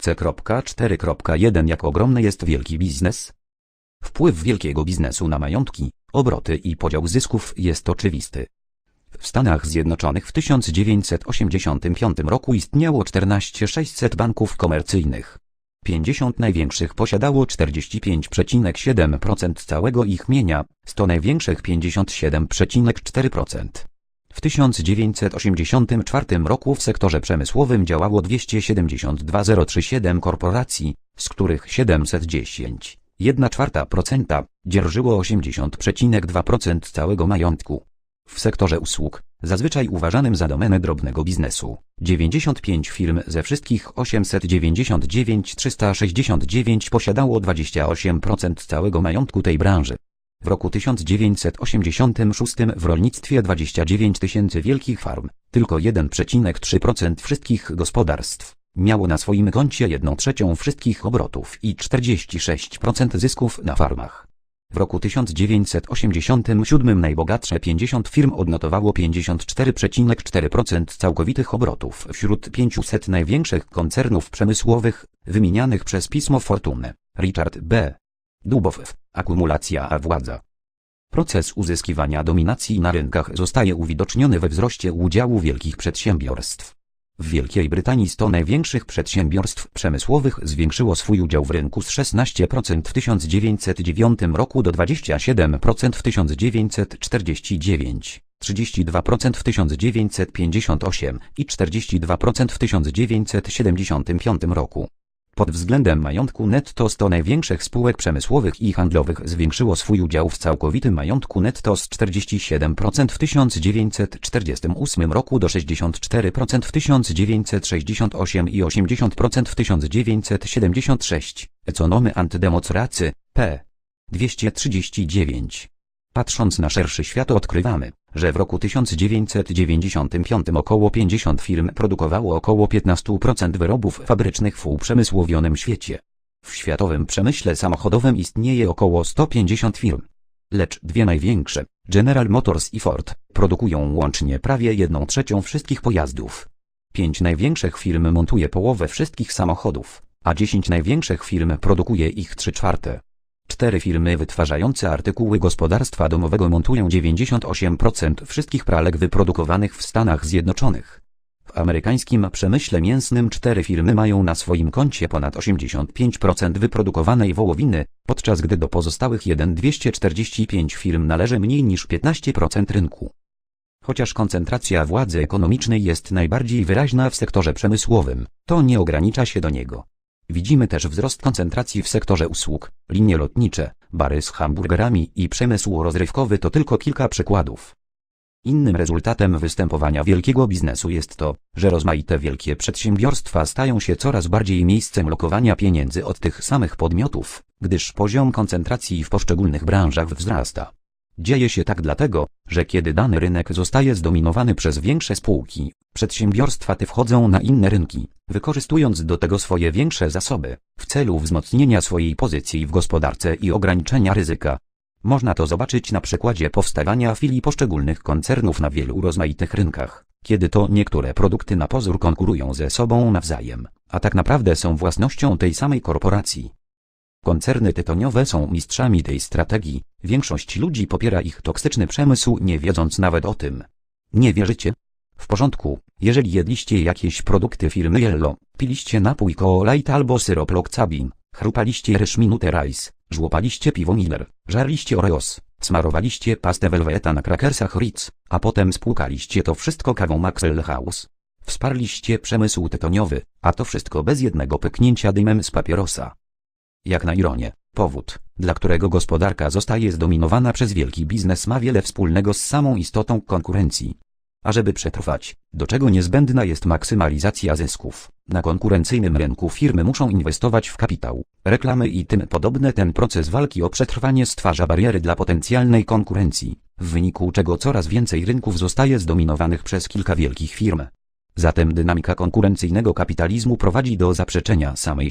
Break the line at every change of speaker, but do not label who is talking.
C.4.1 Jak ogromny jest wielki biznes? Wpływ wielkiego biznesu na majątki, obroty i podział zysków jest oczywisty. W Stanach Zjednoczonych w 1985 roku istniało 14 600 banków komercyjnych. 50 największych posiadało 45,7% całego ich mienia, 100 największych 57,4%. W 1984 roku w sektorze przemysłowym działało 272,037 korporacji, z których 710, 1,4% dzierżyło 80,2% całego majątku. W sektorze usług, zazwyczaj uważanym za domenę drobnego biznesu, 95 firm ze wszystkich 899 369 posiadało 28% całego majątku tej branży. W roku 1986 w rolnictwie 29 tysięcy wielkich farm, tylko 1,3% wszystkich gospodarstw, miało na swoim koncie 1 trzecią wszystkich obrotów i 46% zysków na farmach. W roku 1987 najbogatsze 50 firm odnotowało 54,4% całkowitych obrotów wśród 500 największych koncernów przemysłowych, wymienianych przez pismo Fortuny. Richard B. Dubow, akumulacja a władza. Proces uzyskiwania dominacji na rynkach zostaje uwidoczniony we wzroście udziału wielkich przedsiębiorstw. W Wielkiej Brytanii 100 największych przedsiębiorstw przemysłowych zwiększyło swój udział w rynku z 16% w 1909 roku do 27% w 1949, 32% w 1958 i 42% w 1975 roku. Pod względem majątku netto 100 największych spółek przemysłowych i handlowych zwiększyło swój udział w całkowitym majątku netto z 47% w 1948 roku do 64% w 1968 i 80% w 1976. Economy antydemocracy, p. 239. Patrząc na szerszy świat odkrywamy, że w roku 1995 około 50 firm produkowało około 15% wyrobów fabrycznych w uprzemysłowionym świecie. W światowym przemyśle samochodowym istnieje około 150 firm. Lecz dwie największe, General Motors i Ford, produkują łącznie prawie 1 trzecią wszystkich pojazdów. Pięć największych firm montuje połowę wszystkich samochodów, a 10 największych firm produkuje ich 3 czwarte. Cztery firmy wytwarzające artykuły gospodarstwa domowego montują 98% wszystkich pralek wyprodukowanych w Stanach Zjednoczonych. W amerykańskim przemyśle mięsnym cztery firmy mają na swoim koncie ponad 85% wyprodukowanej wołowiny, podczas gdy do pozostałych 1 245 firm należy mniej niż 15% rynku. Chociaż koncentracja władzy ekonomicznej jest najbardziej wyraźna w sektorze przemysłowym, to nie ogranicza się do niego. Widzimy też wzrost koncentracji w sektorze usług, linie lotnicze, bary z hamburgerami i przemysł rozrywkowy to tylko kilka przykładów. Innym rezultatem występowania wielkiego biznesu jest to, że rozmaite wielkie przedsiębiorstwa stają się coraz bardziej miejscem lokowania pieniędzy od tych samych podmiotów, gdyż poziom koncentracji w poszczególnych branżach wzrasta. Dzieje się tak dlatego, że kiedy dany rynek zostaje zdominowany przez większe spółki, przedsiębiorstwa te wchodzą na inne rynki, wykorzystując do tego swoje większe zasoby, w celu wzmocnienia swojej pozycji w gospodarce i ograniczenia ryzyka. Można to zobaczyć na przykładzie powstawania filii poszczególnych koncernów na wielu rozmaitych rynkach, kiedy to niektóre produkty na pozór konkurują ze sobą nawzajem, a tak naprawdę są własnością tej samej korporacji. Koncerny tytoniowe są mistrzami tej strategii, większość ludzi popiera ich toksyczny przemysł nie wiedząc nawet o tym. Nie wierzycie? W porządku, jeżeli jedliście jakieś produkty firmy Yellow, piliście napój Light albo syrop Lokcabin, chrupaliście ryż Minute Rice, żłopaliście piwo Miller, żarliście Oreos, smarowaliście pastę Velveta na krakersach Ritz, a potem spłukaliście to wszystko kawą Maxwell House. Wsparliście przemysł tytoniowy, a to wszystko bez jednego pyknięcia dymem z papierosa. Jak na ironię, powód, dla którego gospodarka zostaje zdominowana przez wielki biznes ma wiele wspólnego z samą istotą konkurencji. A żeby przetrwać, do czego niezbędna jest maksymalizacja zysków, na konkurencyjnym rynku firmy muszą inwestować w kapitał, reklamy i tym podobne. Ten proces walki o przetrwanie stwarza bariery dla potencjalnej konkurencji, w wyniku czego coraz więcej rynków zostaje zdominowanych przez kilka wielkich firm. Zatem dynamika konkurencyjnego kapitalizmu prowadzi do zaprzeczenia samej